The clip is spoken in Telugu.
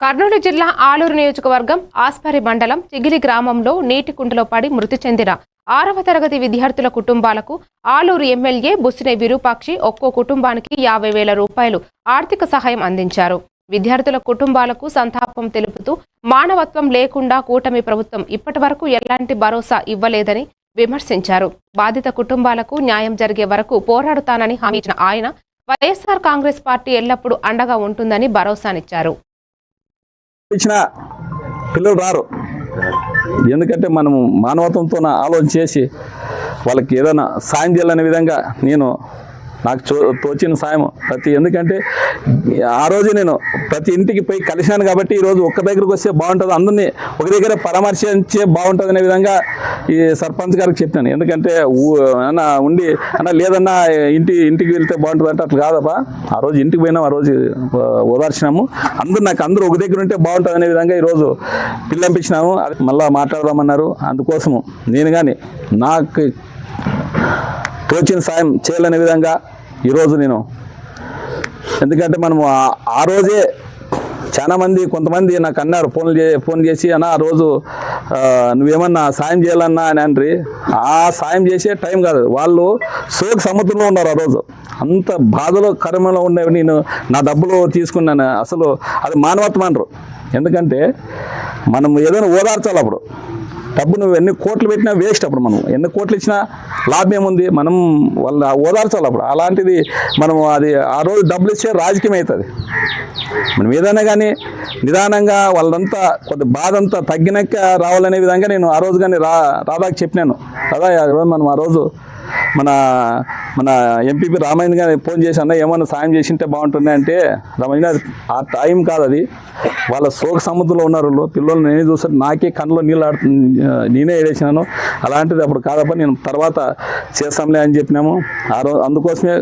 కర్నూలు జిల్లా ఆలూరు నియోజకవర్గం ఆస్పరి మండలం చిగిలి గ్రామంలో నీటి కుంటలో పడి మృతి చెందిన ఆరవ తరగతి విద్యార్థుల కుటుంబాలకు ఆలూరు ఎమ్మెల్యే బుస్సినే విరూపాక్షి ఒక్కో కుటుంబానికి యాభై వేల రూపాయలు ఆర్థిక సహాయం అందించారు. విద్యార్థుల కుటుంబాలకు సంతాపం తెలుపుతూ మానవత్వం లేకుండా కూటమి ప్రభుత్వం ఇప్పటి వరకు ఎలాంటి భరోసా ఇవ్వలేదని విమర్శించారు. బాధిత కుటుంబాలకు న్యాయం జరిగే వరకు పోరాడుతానని హామీ ఇచ్చిన ఆయన వైఎస్ఆర్ కాంగ్రెస్ పార్టీ ఎల్లప్పుడూ అండగా ఉంటుందని భరోసానిచ్చారు. ఇచ్చిన పిల్లలు రారు. ఎందుకంటే మనము మానవత్వంతో ఆలోచన చేసి వాళ్ళకి ఏదైనా సాయం చేయాలనే విధంగా నేను నాకు చో తోచిన సాయం ప్రతి ఎందుకంటే ఆ రోజు నేను ప్రతి ఇంటికి పోయి కలిశాను కాబట్టి ఈరోజు ఒక్క దగ్గరకు వస్తే బాగుంటుంది. అందరినీ ఒక దగ్గర పరామర్శించే బాగుంటుంది అనే విధంగా ఈ సర్పంచ్ గారికి చెప్పాను. ఎందుకంటే అన్న ఉండి అన్న లేదన్నా ఇంటి ఇంటికి వెళ్తే బాగుంటుంది అంటే అట్లా కాదప్పా ఆ రోజు ఇంటికి పోయినాం ఆ రోజు ఓదార్చినాము. అందరూ నాకు అందరూ ఒక దగ్గర ఉంటే బాగుంటుంది అనే విధంగా ఈరోజు పిల్లంపించినాము. అది మళ్ళీ మాట్లాడదామన్నారు. అందుకోసము నేను కానీ నాకు తోచిన సాయం చేయాలనే విధంగా ఈరోజు నేను. ఎందుకంటే మనము ఆ- రోజే చాలామంది కొంతమంది నాకు అన్నారు ఫోన్ చే ఫోన్ చేసి అన్న ఆ రోజు నువ్వేమన్నా సాయం చేయాలన్నా? అని అండ్రి. ఆ సాయం చేసే టైం కాదు. వాళ్ళు సోకు సముద్రంలో ఉన్నారు ఆ రోజు. అంత బాధలో కర్మలో ఉండేవి నేను నా డబ్బులు తీసుకున్నాను. అసలు అది మానవత్వం అనరు ఎందుకంటే మనం ఏదైనా ఓదార్చాలి అప్పుడు. డబ్బు నువ్వు ఎన్ని కోట్లు పెట్టినా వేస్ట్ అప్పుడు మనం. ఎన్ని కోట్లు ఇచ్చినా లాభం ఏముంది? మనం వాళ్ళ ఓదార్చాలి అప్పుడు. అలాంటిది మనం అది ఆ రోజు డబ్బులు ఇచ్చే రాజకీయం అవుతుంది. మనం ఏదైనా కానీ నిదానంగా వాళ్ళంతా కొద్ది బాధ అంతా తగ్గినాక రావాలనే విధంగా నేను ఆ రోజు కానీ రా రాధాకి చెప్పినాను. రాధా రోజు మనం ఆ రోజు మన మన ఎంపీపీ రామయ్య గారు ఫోన్ చేసి అన్న ఏమన్నా సాయం చేసింటే బాగుంటుంది అంటే రామయ్య ఆ టైం కాదు అది. వాళ్ళ శోక సముద్రంలో ఉన్నారు వాళ్ళు. పిల్లలు నేనే చూసాను నాకే కళ్ళలో నీళ్ళు ఆడుతు నేనే ఏడేసినాను. అలాంటిది అప్పుడు కాదప్ప నేను తర్వాత చేస్తాంలే అని చెప్పినాము. ఆ రోజు అందుకోసమే